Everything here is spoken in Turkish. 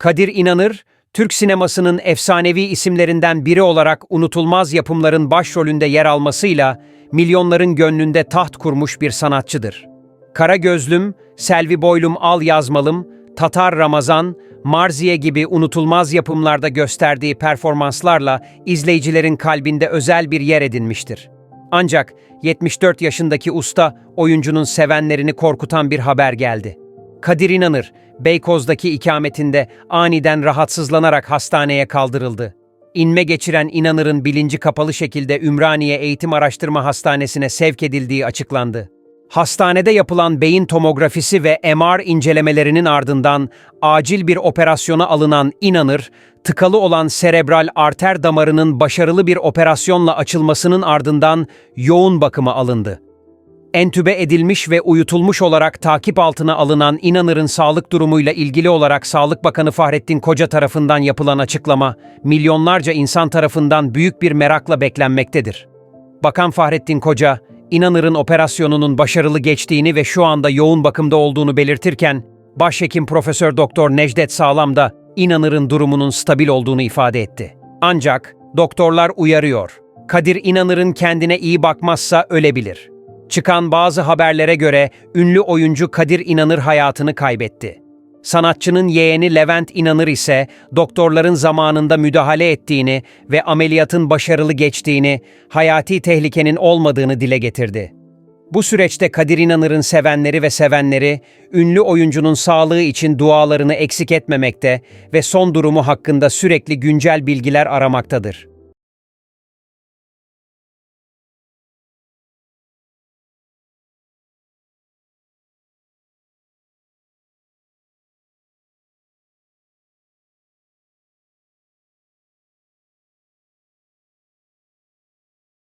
Kadir İnanır, Türk sinemasının efsanevi isimlerinden biri olarak unutulmaz yapımların başrolünde yer almasıyla milyonların gönlünde taht kurmuş bir sanatçıdır. Kara Gözlüm, Selvi Boylum Al Yazmalım, Tatar Ramazan, Marziye gibi unutulmaz yapımlarda gösterdiği performanslarla izleyicilerin kalbinde özel bir yer edinmiştir. Ancak 74 yaşındaki usta oyuncunun sevenlerini korkutan bir haber geldi. Kadir İnanır, Beykoz'daki ikametinde aniden rahatsızlanarak hastaneye kaldırıldı. İnme geçiren İnanır'ın bilinci kapalı şekilde Ümraniye Eğitim Araştırma Hastanesi'ne sevk edildiği açıklandı. Hastanede yapılan beyin tomografisi ve MR incelemelerinin ardından acil bir operasyona alınan İnanır, tıkalı olan serebral arter damarının başarılı bir operasyonla açılmasının ardından yoğun bakıma alındı. Entübe edilmiş ve uyutulmuş olarak takip altına alınan İnanır'ın sağlık durumuyla ilgili olarak Sağlık Bakanı Fahrettin Koca tarafından yapılan açıklama, milyonlarca insan tarafından büyük bir merakla beklenmektedir. Bakan Fahrettin Koca, İnanır'ın operasyonunun başarılı geçtiğini ve şu anda yoğun bakımda olduğunu belirtirken, Başhekim Profesör Doktor Necdet Sağlam da İnanır'ın durumunun stabil olduğunu ifade etti. Ancak doktorlar uyarıyor. Kadir İnanır'ın kendine iyi bakmazsa ölebilir. Çıkan bazı haberlere göre ünlü oyuncu Kadir İnanır hayatını kaybetti. Sanatçının yeğeni Levent İnanır ise doktorların zamanında müdahale ettiğini ve ameliyatın başarılı geçtiğini, hayati tehlikenin olmadığını dile getirdi. Bu süreçte Kadir İnanır'ın sevenleri ve sevenleri, ünlü oyuncunun sağlığı için dualarını eksik etmemekte ve son durumu hakkında sürekli güncel bilgiler aramaktadır.